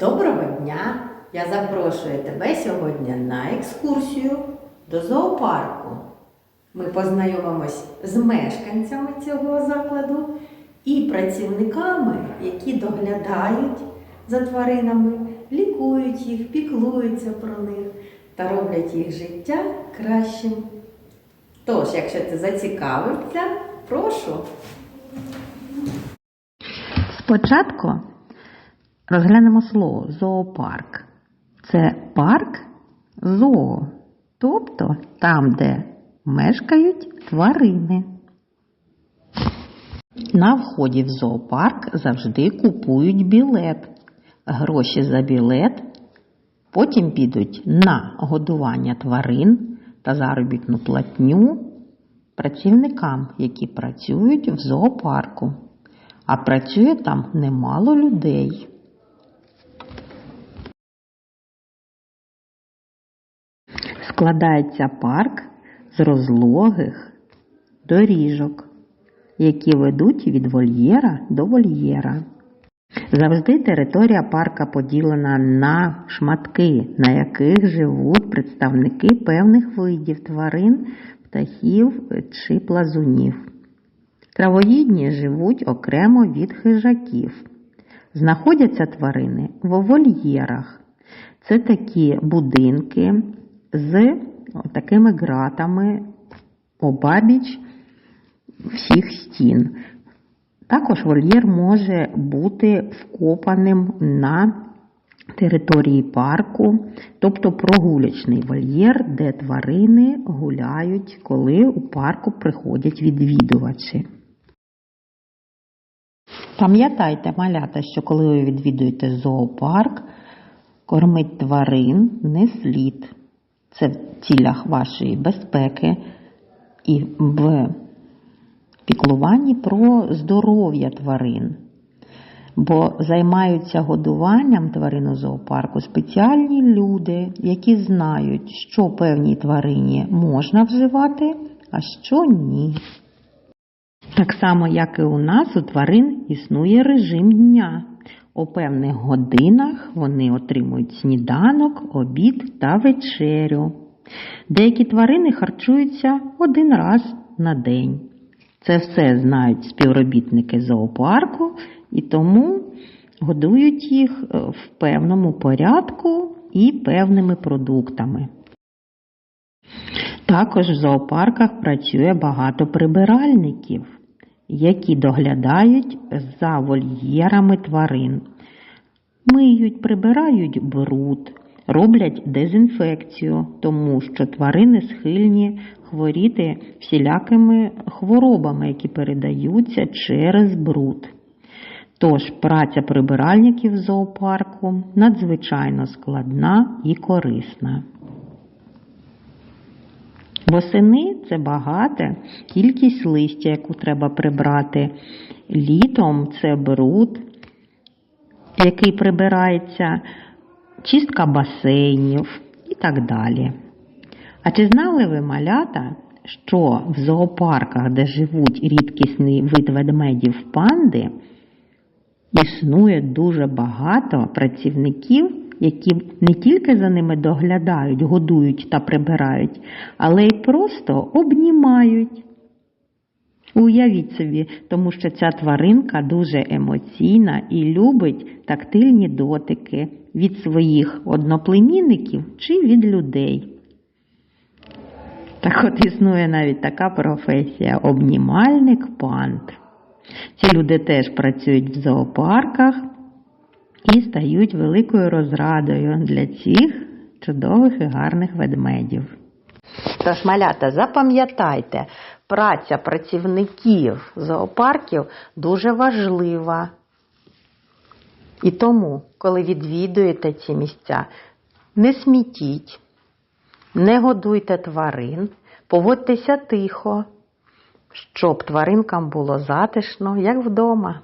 Доброго дня! Я запрошую тебе сьогодні на екскурсію до зоопарку. Ми познайомимось з мешканцями цього закладу і працівниками, які доглядають за тваринами, лікують їх, піклуються про них та роблять їх життя кращим. Тож, якщо ти зацікавився, прошу. Спочатку розглянемо слово зоопарк. Це парк зоо, тобто там, де мешкають тварини. На вході в зоопарк завжди купують білет. Гроші за білет потім підуть на годування тварин та заробітну платню працівникам, які працюють в зоопарку. А працює там немало людей. Складається парк з розлогих доріжок, які ведуть від вольєра до вольєра. Завжди територія парка поділена на шматки, на яких живуть представники певних видів тварин, птахів чи плазунів. Травоїдні живуть окремо від хижаків. Знаходяться тварини в вольєрах. Це такі будинки з такими ґратами обабіч всіх стін. Також вольєр може бути вкопаним на території парку, тобто прогулячний вольєр, де тварини гуляють, коли у парку приходять відвідувачі. Пам'ятайте, малята, що коли ви відвідуєте зоопарк, кормить тварин не слід. Це в цілях вашої безпеки і в піклуванні про здоров'я тварин. Бо займаються годуванням тварин у зоопарку спеціальні люди, які знають, що певній тварині можна вживати, а що ні. Так само, як і у нас, у тварин існує режим дня. У певних годинах вони отримують сніданок, обід та вечерю. Деякі тварини харчуються один раз на день. Це все знають співробітники зоопарку і тому годують їх е, в певному порядку і певними продуктами. Також в зоопарках працює багато прибиральників, які доглядають за вольєрами тварин. Миють, прибирають бруд, роблять дезінфекцію, тому що тварини схильні хворіти всілякими хворобами, які передаються через бруд. Тож праця прибиральників зоопарку надзвичайно складна і корисна. Восени це багата кількість листя, яку треба прибрати. Літом це бруд, який прибирається, чистка басейнів і так далі. А чи знали ви, малята, що в зоопарках, де живуть рідкісний вид ведмедів панди, існує дуже багато працівників, які не тільки за ними доглядають, годують та прибирають, але й просто обнімають. Уявіть собі, тому що ця тваринка дуже емоційна і любить тактильні дотики від своїх одноплемінників чи від людей. Так от існує навіть така професія обнімальник панд. Ці люди теж працюють в зоопарках і стають великою розрадою для цих чудових і гарних ведмедів. Тож, малята, запам'ятайте, праця працівників зоопарків дуже важлива. І тому, коли відвідуєте ці місця, не смітіть, не годуйте тварин, поводьтеся тихо, щоб тваринкам було затишно, як вдома.